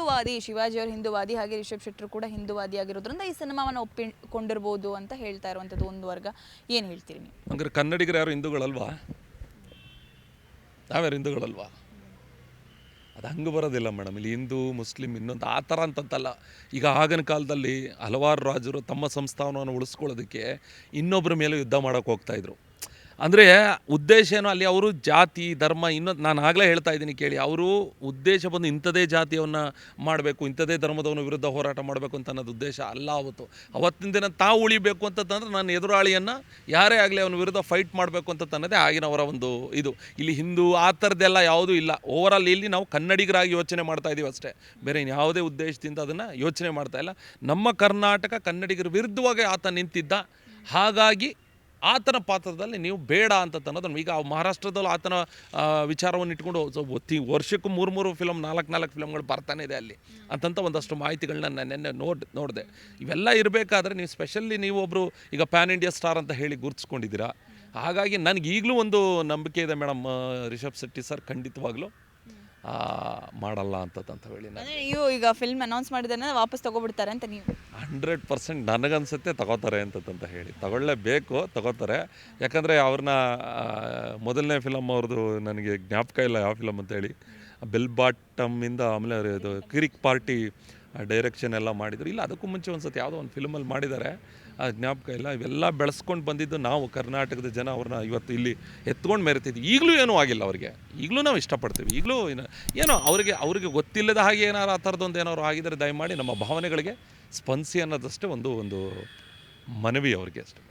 ಹಿಂದೂವಾದಿ, ಶಿವಾಜಿ ಅವರು ಹಿಂದೂವಾದಿ, ಹಾಗೆ ರಿಷಬ್ ಶೆಟ್ಟರು ಕೂಡ ಹಿಂದೂವಾದಿ ಆಗಿರೋದ್ರಿಂದ ಈ ಸಿನಿಮಾವನ್ನು ಒಪ್ಪಿಕೊಂಡಿರ್ಬೋದು ಅಂತ ಹೇಳ್ತಾ ಇರುವಂಥದ್ದು ಒಂದು ವರ್ಗ. ಏನು ಹೇಳ್ತೀರಿ ನೀವು? ಅಂದರೆ ಕನ್ನಡಿಗರು ಯಾರು ಹಿಂದೂಗಳಲ್ವಾ? ನಾವ್ಯಾರು ಹಿಂದೂಗಳಲ್ವಾ? ಅದು ಹಂಗೆ ಬರೋದಿಲ್ಲ ಮೇಡಮ್. ಇಲ್ಲಿ ಹಿಂದೂ, ಮುಸ್ಲಿಂ ಇನ್ನೊಂದು ಆ ಥರ ಅಂತಂತಲ್ಲ. ಈಗ ಆಗಿನ ಕಾಲದಲ್ಲಿ ಹಲವಾರು ರಾಜರು ತಮ್ಮ ಸಂಸ್ಥಾನವನ್ನು ಉಳಿಸ್ಕೊಳ್ಳೋದಕ್ಕೆ ಇನ್ನೊಬ್ಬರ ಮೇಲೆ ಯುದ್ಧ ಮಾಡೋಕೆ ಹೋಗ್ತಾಯಿದ್ರು ಅಂದರೆ ಉದ್ದೇಶ ಏನು? ಅಲ್ಲಿ ಅವರು ಜಾತಿ, ಧರ್ಮ ಇನ್ನೊಂದು ನಾನು ಆಗಲೇ ಹೇಳ್ತಾ ಇದ್ದೀನಿ ಕೇಳಿ. ಅವರು ಉದ್ದೇಶ ಬಂದು ಇಂಥದೇ ಜಾತಿಯವನ್ನು ಮಾಡಬೇಕು, ಇಂಥದೇ ಧರ್ಮದವನ ವಿರುದ್ಧ ಹೋರಾಟ ಮಾಡಬೇಕು ಅಂತ ಅನ್ನೋದು ಉದ್ದೇಶ ಅಲ್ಲ ಅವತ್ತು. ಅವತ್ತಿನ ದಿನ ತಾವು ಉಳಿಬೇಕು ಅಂತಂದ್ರೆ ನಾನು ಎದುರಾಳಿಯನ್ನು ಯಾರೇ ಆಗಲಿ ಅವನ ವಿರುದ್ಧ ಫೈಟ್ ಮಾಡಬೇಕು ಅಂತ ತನ್ನದೇ ಆಗಿನವರ ಒಂದು ಇದು. ಇಲ್ಲಿ ಹಿಂದೂ ಆ ಥರದ್ದೆಲ್ಲ ಯಾವುದೂ ಇಲ್ಲ. ಓವರಾಲ್ ಇಲ್ಲಿ ನಾವು ಕನ್ನಡಿಗರಾಗಿ ಯೋಚನೆ ಮಾಡ್ತಾ ಇದ್ದೀವಿ ಅಷ್ಟೇ. ಬೇರೆ ಇನ್ಯಾವುದೇ ಉದ್ದೇಶದಿಂದ ಅದನ್ನು ಯೋಚನೆ ಮಾಡ್ತಾ ಇಲ್ಲ. ನಮ್ಮ ಕರ್ನಾಟಕ ಕನ್ನಡಿಗರ ವಿರುದ್ಧವಾಗಿ ಆತ ನಿಂತಿದ್ದ. ಹಾಗಾಗಿ ಆತನ ಪಾತ್ರದಲ್ಲಿ ನೀವು ಬೇಡ ಅಂತ ಅನ್ನೋದನ್ನು ಈಗ ಮಹಾರಾಷ್ಟ್ರದಲ್ಲೂ ಆತನ ವಿಚಾರವನ್ನು ಇಟ್ಕೊಂಡು ಒತ್ತಿ ವರ್ಷಕ್ಕೂ ಮೂರು ಮೂರು ಫಿಲಮ್ ನಾಲ್ಕು ನಾಲ್ಕು ಫಿಲಮ್ಗಳು ಬರ್ತಾನೆ ಇದೆ ಅಲ್ಲಿ ಅಂತಂತ ಒಂದಷ್ಟು ಮಾಹಿತಿಗಳನ್ನ ನಾನು ನಿನ್ನೆ ನೋಡಿ, ನೋಡಿದೆ. ಇವೆಲ್ಲ ಇರಬೇಕಾದ್ರೆ ನೀವು ಸ್ಪೆಷಲಿ ನೀವು ಒಬ್ಬರು ಈಗ ಪ್ಯಾನ್ ಇಂಡಿಯಾ ಸ್ಟಾರ್ ಅಂತ ಹೇಳಿ ಗುರುತಿಸ್ಕೊಂಡಿದ್ದೀರಾ. ಹಾಗಾಗಿ ನನಗೆ ಈಗಲೂ ಒಂದು ನಂಬಿಕೆ ಇದೆ ಮೇಡಮ್ ರಿಷಬ್ ಶೆಟ್ಟಿ ಸರ್ ಖಂಡಿತವಾಗ್ಲೂ. ಮಾಡಲ್ಲ ಅಂತ ಹೇಳಿ ನಾನು ನೀವು ಈಗ ಫಿಲ್ಮ್ ಅನೌನ್ಸ್ ಮಾಡಿದ್ರೆ ವಾಪಸ್ ತಗೊಬಿಡ್ತಾರೆ ಅಂತ ನೀವು. ಹಂಡ್ರೆಡ್ ಪರ್ಸೆಂಟ್ ನನಗನ್ಸುತ್ತೆ ತಗೋತಾರೆ ಅಂತಂತ ಹೇಳಿ. ತಗೊಳ್ಳೇಬೇಕು ತಗೋತಾರೆ. ಯಾಕಂದರೆ ಅವ್ರನ್ನ ಮೊದಲನೇ ಫಿಲಮ್ ಅವ್ರದ್ದು ನನಗೆ ಜ್ಞಾಪಕ ಇಲ್ಲ ಯಾವ ಫಿಲಮ್ ಅಂತೇಳಿ. ಬೆಲ್ ಬಾಟಮ್ಮಿಂದ ಆಮೇಲೆ ಅವ್ರು ಇದು ಕಿರಿಕ್ ಪಾರ್ಟಿ ಡೈರೆಕ್ಷನ್ ಎಲ್ಲ ಮಾಡಿದರು. ಇಲ್ಲ, ಅದಕ್ಕೂ ಮುಂಚೆ ಒಂದು ಸತಿ ಯಾವುದೋ ಒಂದು ಫಿಲ್ಮಲ್ಲಿ ಮಾಡಿದ್ದಾರೆ ಆ ಜ್ಞಾಪಕ ಇಲ್ಲ, ಇವೆಲ್ಲ ಬೆಳೆಸ್ಕೊಂಡು ಬಂದಿದ್ದು ನಾವು ಕರ್ನಾಟಕದ ಜನ ಅವ್ರನ್ನ ಇವತ್ತು ಇಲ್ಲಿ ಎತ್ಕೊಂಡು ಮೆರೆತಿದ್ವಿ. ಈಗಲೂ ಏನೂ ಆಗಿಲ್ಲ ಅವರಿಗೆ. ಈಗಲೂ ನಾವು ಇಷ್ಟಪಡ್ತೀವಿ. ಈಗಲೂ ಏನು ಏನೋ ಅವರಿಗೆ ಅವರಿಗೆ ಗೊತ್ತಿಲ್ಲದ ಹಾಗೆ ಏನಾರು ಆ ಥರದ್ದೊಂದು ಏನಾದ್ರು ಆಗಿದ್ರೆ ದಯಮಾಡಿ ನಮ್ಮ ಭಾವನೆಗಳಿಗೆ ಸ್ಪಂದಿಸಿ ಅನ್ನೋದಷ್ಟೇ ಒಂದು ಒಂದು ಮನವಿ ಅವ್ರಿಗೆ ಅಷ್ಟೇ.